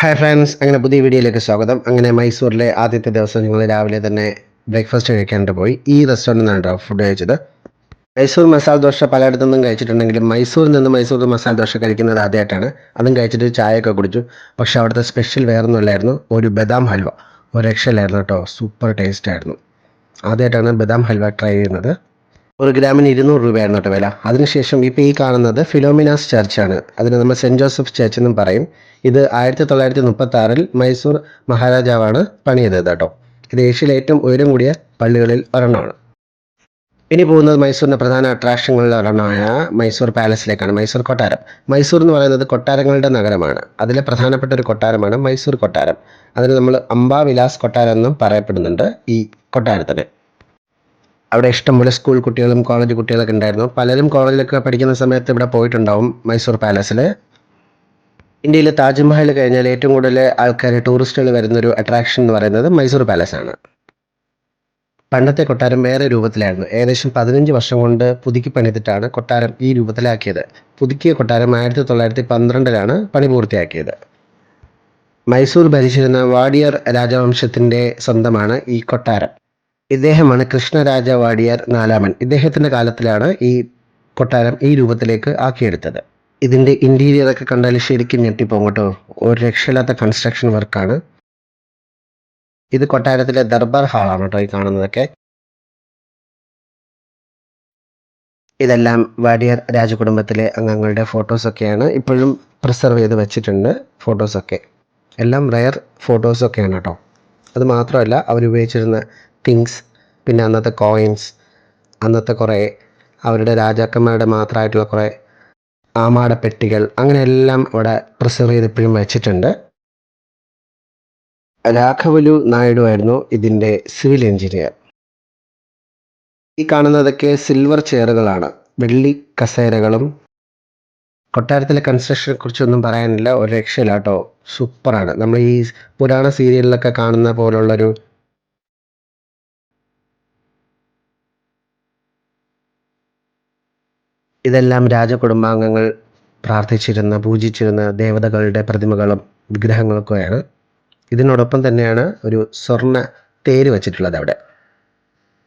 Hi friends അങ്ങനെ പുതിയ വീഡിയോയിലേക്ക് സ്വാഗതം. അങ്ങനെ മൈസൂരിലെ ആദ്യത്തെ ദിവസം ഞങ്ങൾ രാവിലെ തന്നെ ബ്രേക്ക്ഫാസ്റ്റ് കഴിക്കാനായിട്ട് പോയി. ഈ റെസ്റ്റോറന്റിൽ നിന്നാണ് കേട്ടോ ഫുഡ് കഴിച്ചത്. മൈസൂർ മസാല ദോശ പലയിടത്തു നിന്നും കഴിച്ചിട്ടുണ്ടെങ്കിലും മൈസൂരിൽ നിന്ന് മൈസൂർ മസാല ദോശ കഴിക്കുന്നത് ആദ്യമായിട്ടാണ്. അതും കഴിച്ചിട്ട് ചായയൊക്കെ കുടിച്ചു. പക്ഷെ അവിടുത്തെ സ്പെഷ്യൽ വേറൊന്നുമില്ലായിരുന്നു ഒരു ബദാം ഹൽവ. ഒരു രക്ഷയിലായിരുന്നു കേട്ടോ സൂപ്പർ ടേസ്റ്റ് ആയിരുന്നു. ആദ്യമായിട്ടാണ് ബദാം ഹൽവ ട്രൈ ചെയ്യുന്നത്. ഒരു ഗ്രാമിന് ഇരുന്നൂറ് രൂപയായിരുന്നു കേട്ടോ വില. അതിനുശേഷം ഇപ്പോൾ ഈ കാണുന്നത് ഫിലോമിനാസ് ചർച്ചാണ്. അതിന് നമ്മൾ സെന്റ് ജോസഫ് ചർച്ച് എന്നും പറയും. ഇത് ആയിരത്തി തൊള്ളായിരത്തി മുപ്പത്തി ആറിൽ മൈസൂർ മഹാരാജാവാണ് പണിയതത് കേട്ടോ. ഇത് ഏഷ്യയിലെ ഏറ്റവും ഉയരം കൂടിയ പള്ളികളിൽ ഒരെണ്ണമാണ്. ഇനി പോകുന്നത് മൈസൂരിന്റെ പ്രധാന അട്രാക്ഷനുകളിൽ ഒരെണ്ണമായ മൈസൂർ പാലസിലേക്കാണ്. മൈസൂർ കൊട്ടാരം. മൈസൂർ എന്ന് പറയുന്നത് കൊട്ടാരങ്ങളുടെ നഗരമാണ്. അതിലെ പ്രധാനപ്പെട്ട ഒരു കൊട്ടാരമാണ് മൈസൂർ കൊട്ടാരം. അതിന് നമ്മൾ അംബാവിലാസ് കൊട്ടാരം എന്നും പറയപ്പെടുന്നുണ്ട് ഈ കൊട്ടാരത്തിന്. അവിടെ ഇഷ്ടംപോലെ സ്കൂൾ കുട്ടികളും കോളേജ് കുട്ടികളൊക്കെ ഉണ്ടായിരുന്നു. പലരും കോളേജിലൊക്കെ പഠിക്കുന്ന സമയത്ത് ഇവിടെ പോയിട്ടുണ്ടാവും മൈസൂർ പാലസിൽ ഇന്ത്യയിലെ താജ്മഹൽ കഴിഞ്ഞാൽ ഏറ്റവും കൂടുതൽ ആൾക്കാർ ടൂറിസ്റ്റുകൾ വരുന്നൊരു അട്രാക്ഷൻ എന്ന് പറയുന്നത് മൈസൂർ പാലസ് ആണ്. പണ്ടത്തെ കൊട്ടാരം വേറെ രൂപത്തിലായിരുന്നു. ഏകദേശം പതിനഞ്ച് വർഷം കൊണ്ട് പുതുക്കി പണിതിട്ടാണ് കൊട്ടാരം ഈ രൂപത്തിലാക്കിയത്. പുതുക്കിയ കൊട്ടാരം ആയിരത്തി തൊള്ളായിരത്തി പന്ത്രണ്ടിലാണ് പണി പൂർത്തിയാക്കിയത്. മൈസൂർ ഭരിച്ചിരുന്ന വാടിയർ രാജവംശത്തിന്റെ സ്വന്തമാണ് ഈ കൊട്ടാരം. ഇദ്ദേഹമാണ് കൃഷ്ണരാജ വാടിയാർ നാലാമൻ. ഇദ്ദേഹത്തിന്റെ കാലത്തിലാണ് ഈ കൊട്ടാരം ഈ രൂപത്തിലേക്ക് ആക്കിയെടുത്തത്. ഇതിന്റെ ഇന്റീരിയറൊക്കെ കണ്ടാൽ ശരിക്കും ഞെട്ടിപ്പോകും കേട്ടോ. ഒരു രക്ഷയില്ലാത്ത കൺസ്ട്രക്ഷൻ വർക്കാണ് ഇത് കൊട്ടാരത്തിലെ ദർബാർ ഹാളാണ് കേട്ടോ ഈ കാണുന്നതൊക്കെ. ഇതെല്ലാം വാടിയർ രാജകുടുംബത്തിലെ അംഗങ്ങളുടെ ഫോട്ടോസൊക്കെയാണ് ഇപ്പോഴും പ്രിസർവ് ചെയ്ത് വെച്ചിട്ടുണ്ട് ഫോട്ടോസൊക്കെ എല്ലാം റയർ ഫോട്ടോസൊക്കെയാണ് കേട്ടോ. അത് മാത്രമല്ല അവരുപയോഗിച്ചിരുന്ന തിങ്സ് പിന്നെ അന്നത്തെ കോയിൻസ് അന്നത്തെ കുറേ അവരുടെ രാജാക്കന്മാരുടെ മാത്രമായിട്ടുള്ള കുറേ ആമാട പെട്ടികൾ അങ്ങനെ എല്ലാം ഇവിടെ പ്രിസർവ് ചെയ്ത് ഇപ്പോഴും വെച്ചിട്ടുണ്ട്. രാഘവലു നായിഡു ആയിരുന്നു ഇതിന്റെ സിവിൽ എഞ്ചിനീയർ ഈ കാണുന്നതൊക്കെ സിൽവർ ചെയറുകളാണ്. വെള്ളി കസേരകളും കൊട്ടാരത്തിലെ കൺസ്ട്രക്ഷനെ കുറിച്ചൊന്നും പറയാനില്ല ഒരു രക്ഷയില്ല കേട്ടോ. സൂപ്പറാണ്. നമ്മൾ ഈ പുരാണ സീരിയലിലൊക്കെ കാണുന്ന പോലുള്ളൊരു ഇതെല്ലാം രാജകുടുംബാംഗങ്ങൾ പ്രാർത്ഥിച്ചിരുന്ന പൂജിച്ചിരുന്ന ദേവതകളുടെ പ്രതിമകളും വിഗ്രഹങ്ങളൊക്കെയാണ്. ഇതിനോടൊപ്പം തന്നെയാണ് ഒരു സ്വർണ തേര് വച്ചിട്ടുള്ളത് അവിടെ.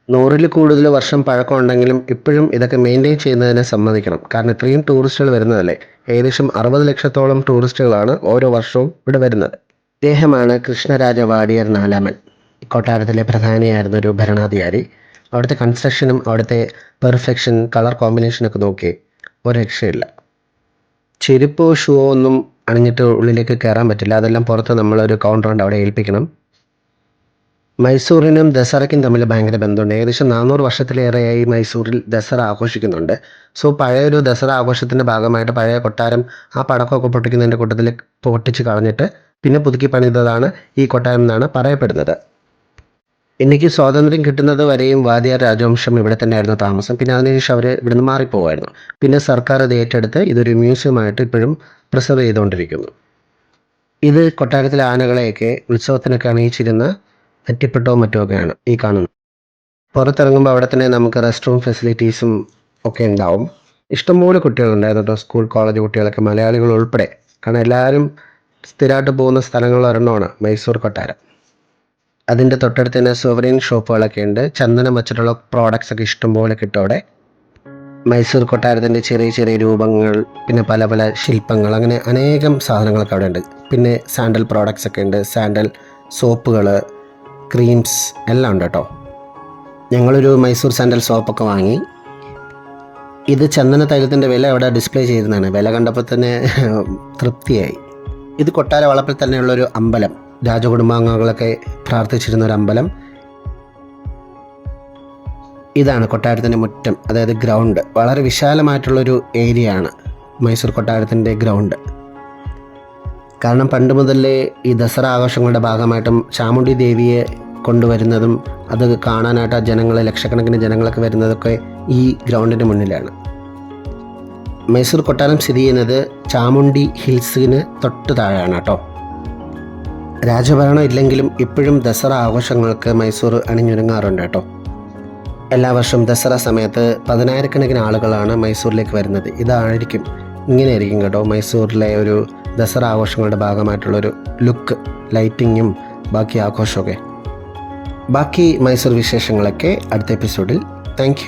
നൂറിൽ കൂടുതൽ വർഷം പഴക്കമുണ്ടെങ്കിലും ഇപ്പോഴും ഇതൊക്കെ മെയിന്റെയിൻ ചെയ്യുന്നതിനെ സമ്മതിക്കണം. കാരണം ഇത്രയും ടൂറിസ്റ്റുകൾ വരുന്നതല്ലേ? ഏകദേശം അറുപത് ലക്ഷത്തോളം ടൂറിസ്റ്റുകളാണ് ഓരോ വർഷവും ഇവിടെ വരുന്നത്. ഇദ്ദേഹമാണ് കൃഷ്ണരാജ വാടിയർ നാലാമൻ കൊട്ടാരത്തിലെ പ്രധാനിയായിരുന്ന ഒരു ഭരണാധികാരി. അവിടുത്തെ കൺസ്ട്രക്ഷനും അവിടുത്തെ പെർഫെക്ഷൻ കളർ കോമ്പിനേഷനൊക്കെ നോക്കി ഒരു രക്ഷയില്ല. ചെരുപ്പോ ഷൂവോ ഒന്നും അണിഞ്ഞിട്ട് ഉള്ളിലേക്ക് കയറാൻ പറ്റില്ല. അതെല്ലാം പുറത്ത് നമ്മളൊരു കൗണ്ടറുണ്ട് അവിടെ ഏൽപ്പിക്കണം. മൈസൂറിനും ദസറയ്ക്കും തമ്മിൽ ഭയങ്കര ബന്ധമുണ്ട്. ഏകദേശം നാനൂറ് വർഷത്തിലേറെയായി മൈസൂരിൽ ദസറ ആഘോഷിക്കുന്നുണ്ട്. സോ പഴയൊരു ദസറ ആഘോഷത്തിന്റെ ഭാഗമായിട്ട് പഴയ കൊട്ടാരം ആ പടക്കമൊക്കെ പൊട്ടിക്കുന്നതിന്റെ കൂട്ടത്തിൽ പൊട്ടിച്ച് കളഞ്ഞിട്ട് പിന്നെ പുതുക്കി പണിതതാണ് ഈ കൊട്ടാരം എന്നാണ് പറയപ്പെടുന്നത്. ഇന്ത്യയ്ക്ക് സ്വാതന്ത്ര്യം കിട്ടുന്നത് വരെയും വാദിയാർ രാജവംശം ഇവിടെ തന്നെയായിരുന്നു താമസം. പിന്നെ അതിനുശേഷം അവർ ഇവിടുന്ന് മാറിപ്പോവായിരുന്നു. പിന്നെ സർക്കാർ അത് ഏറ്റെടുത്ത് ഇതൊരു മ്യൂസിയമായിട്ട് ഇപ്പോഴും പ്രിസർവ് ചെയ്തുകൊണ്ടിരിക്കുന്നു. ഇത് കൊട്ടാരത്തിലെ ആനകളെയൊക്കെ ഉത്സവത്തിനൊക്കെ അണിയിച്ചിരുന്ന നെറ്റിപ്പെട്ടോ മറ്റോ ഒക്കെയാണ് ഈ കാണുന്നത്. പുറത്തിറങ്ങുമ്പോൾ അവിടെ തന്നെ നമുക്ക് റെസ്റ്റ് റൂം ഫെസിലിറ്റീസും ഒക്കെ ഉണ്ടാവും. ഇഷ്ടംപോലെ കുട്ടികളുണ്ടായിരുന്നു കേട്ടോ. സ്കൂൾ കോളേജ് കുട്ടികളൊക്കെ മലയാളികൾ ഉൾപ്പെടെ. കാരണം എല്ലാവരും സ്ഥിരമായിട്ട് പോകുന്ന സ്ഥലങ്ങളിൽ ഒരെണ്ണമാണ് മൈസൂർ കൊട്ടാരം. അതിന്റെ തൊട്ടടുത്ത് തന്നെ സോവറിൻ ഷോപ്പുകളൊക്കെ ഉണ്ട്. ചന്ദനം വെച്ചിട്ടുള്ള പ്രോഡക്റ്റ്സ് ഒക്കെ ഇഷ്ടംപോലെ കിട്ടും അവിടെ. മൈസൂർ കൊട്ടാരത്തിന്റെ ചെറിയ ചെറിയ രൂപങ്ങൾ പിന്നെ പല പല ശില്പങ്ങൾ അങ്ങനെ അനേകം സാധനങ്ങളൊക്കെ അവിടെ ഉണ്ട്. പിന്നെ സാൻഡൽ പ്രോഡക്റ്റ്സ് ഒക്കെ ഉണ്ട്. സാൻഡൽ സോപ്പുകൾ ക്രീംസ് എല്ലാം ഉണ്ട് കേട്ടോ. ഞങ്ങളൊരു മൈസൂർ സാൻഡൽ സോപ്പൊക്കെ വാങ്ങി. ഇത് ചന്ദന തൈലത്തിന്റെ വില അവിടെ ഡിസ്പ്ലേ ചെയ്തതാണ് വില കണ്ടപ്പോൾ തന്നെ തൃപ്തിയായി. ഇത് കൊട്ടാര വളപ്പിൽ തന്നെയുള്ളൊരു അമ്പലം. രാജകുടുംബാംഗങ്ങളൊക്കെ പ്രാർത്ഥിച്ചിരുന്ന ഒരു അമ്പലം. ഇതാണ് കൊട്ടാരത്തിന്റെ മുറ്റം. അതായത് ഗ്രൗണ്ട്. വളരെ വിശാലമായിട്ടുള്ളൊരു ഏരിയ ആണ് മൈസൂർ കൊട്ടാരത്തിന്റെ ഗ്രൗണ്ട്. കാരണം പണ്ട് മുതലേ ഈ ദസറ ആഘോഷങ്ങളുടെ ഭാഗമായിട്ടും ചാമുണ്ഡി ദേവിയെ കൊണ്ടുവരുന്നതും അത് കാണാനായിട്ട് ആ ജനങ്ങൾ ലക്ഷക്കണക്കിന് ജനങ്ങളൊക്കെ വരുന്നതൊക്കെ ഈ ഗ്രൗണ്ടിന്റെ മുന്നിലാണ്. മൈസൂർ കൊട്ടാരം സ്ഥിതി ചെയ്യുന്നത് ചാമുണ്ഡി ഹിൽസിന് തൊട്ട് താഴെയാണ് കേട്ടോ. രാജഭരണം ഇല്ലെങ്കിലും ഇപ്പോഴും ദസറ ആഘോഷങ്ങൾക്ക് മൈസൂർ അണിഞ്ഞൊരുങ്ങാറുണ്ട് കേട്ടോ. എല്ലാ വർഷവും ദസറ സമയത്ത് പതിനായിരക്കണക്കിന് ആളുകളാണ് മൈസൂരിലേക്ക് വരുന്നത്. ഇതായിരിക്കും ഇങ്ങനെയായിരിക്കും കേട്ടോ മൈസൂരിലെ ഒരു ദസറ ആഘോഷങ്ങളുടെ ഭാഗമായിട്ടുള്ളൊരു ലുക്ക് ലൈറ്റിങ്ങും ബാക്കി ആഘോഷമൊക്കെ. ബാക്കി മൈസൂർ വിശേഷങ്ങളൊക്കെ അടുത്ത എപ്പിസോഡിൽ. താങ്ക്